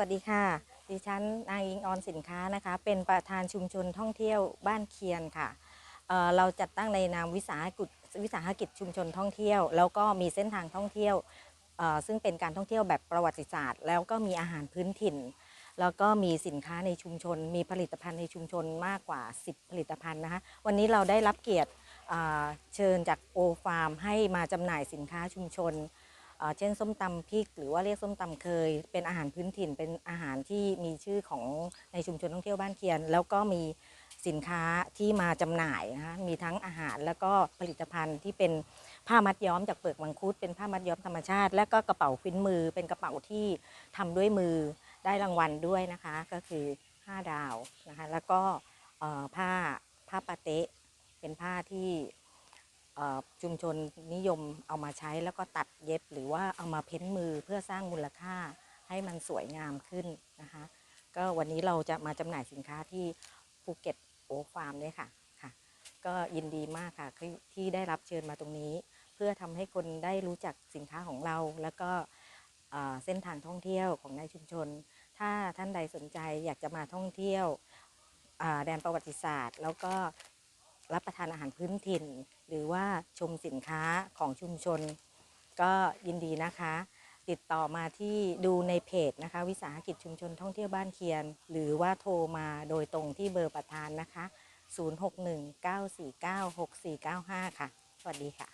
วัสดีค่ะ ดิฉันนางอิงออนสินค้านะคะ เป็นประธานชุมชนท่องเที่ยวบ้านเคียนค่ะเเราจัดตั้งในนามวิสาหกิจวิสาหกิจชุมชนท่องเที่ยว แล้วก็มีเส้นทางท่องเที่ยว ซึ่งเป็นการท่องเที่ยวแบบประวัติศาสตร์ แล้วก็มีอาหารพื้นถิ่น แล้วก็มีสินค้าในชุมชน มีผลิตภัณฑ์ในชุมชนมากกว่า 10 ผลิตภัณฑ์นะคะ วันนี้เราได้รับเกียรติเชิญจากโอฟาร์มให้มาจำหน่ายสินค้าชุมชน เช่นส้มตำพริก หรือว่าเรียกส้มตำเคย เป็นอาหารพื้นถิ่น เป็นอาหารที่มีชื่อของในชุมชนท่องเที่ยวบ้านเคียน แล้วก็มีสินค้าที่มาจำหน่ายนะคะมีทั้งอาหารแล้วก็ผลิตภัณฑ์ที่เป็นผ้ามัดย้อมจากเปลือกมังคุดเป็นผ้ามัดย้อมธรรมชาติ และก็กระเป๋าฟิ้นมือ เป็นกระเป๋าที่ทำด้วยมือได้รางวัลด้วยนะคะ ก็คือ 5 ดาวนะคะแล้วก็ผ้าผ้าปาเตะเป็นผ้าที่ ชุมชนนิยมเอามาใช้แล้วก็ตัดเย็บหรือว่าเอามาเพ้นมือเพื่อสร้างมูลค่าให้มันสวยงามขึ้นนะคะ ก็วันนี้เราจะมาจำหน่ายสินค้าที่ภูเก็ตโอฟาร์มเนี่ยค่ะค่ะ ก็ยินดีมากค่ะที่ได้รับเชิญมาตรงนี้ เพื่อทำให้คนได้รู้จักสินค้าของเรา แล้วก็เส้นทางท่องเที่ยวของในชุมชน ถ้าท่านใดสนใจอยากจะมาท่องเที่ยวแดนประวัติศาสตร์ แล้วก็ รับประทานอาหารพื้นถิ่น หรือว่าชมสินค้าของชุมชน ก็ยินดีนะคะ ติดต่อมาที่ดูในเพจนะคะ วิสาหกิจชุมชนท่องเที่ยวบ้านเคียน หรือว่าโทรมาโดยตรงที่เบอร์ประธานนะคะ 0619496495 ค่ะ สวัสดีค่ะ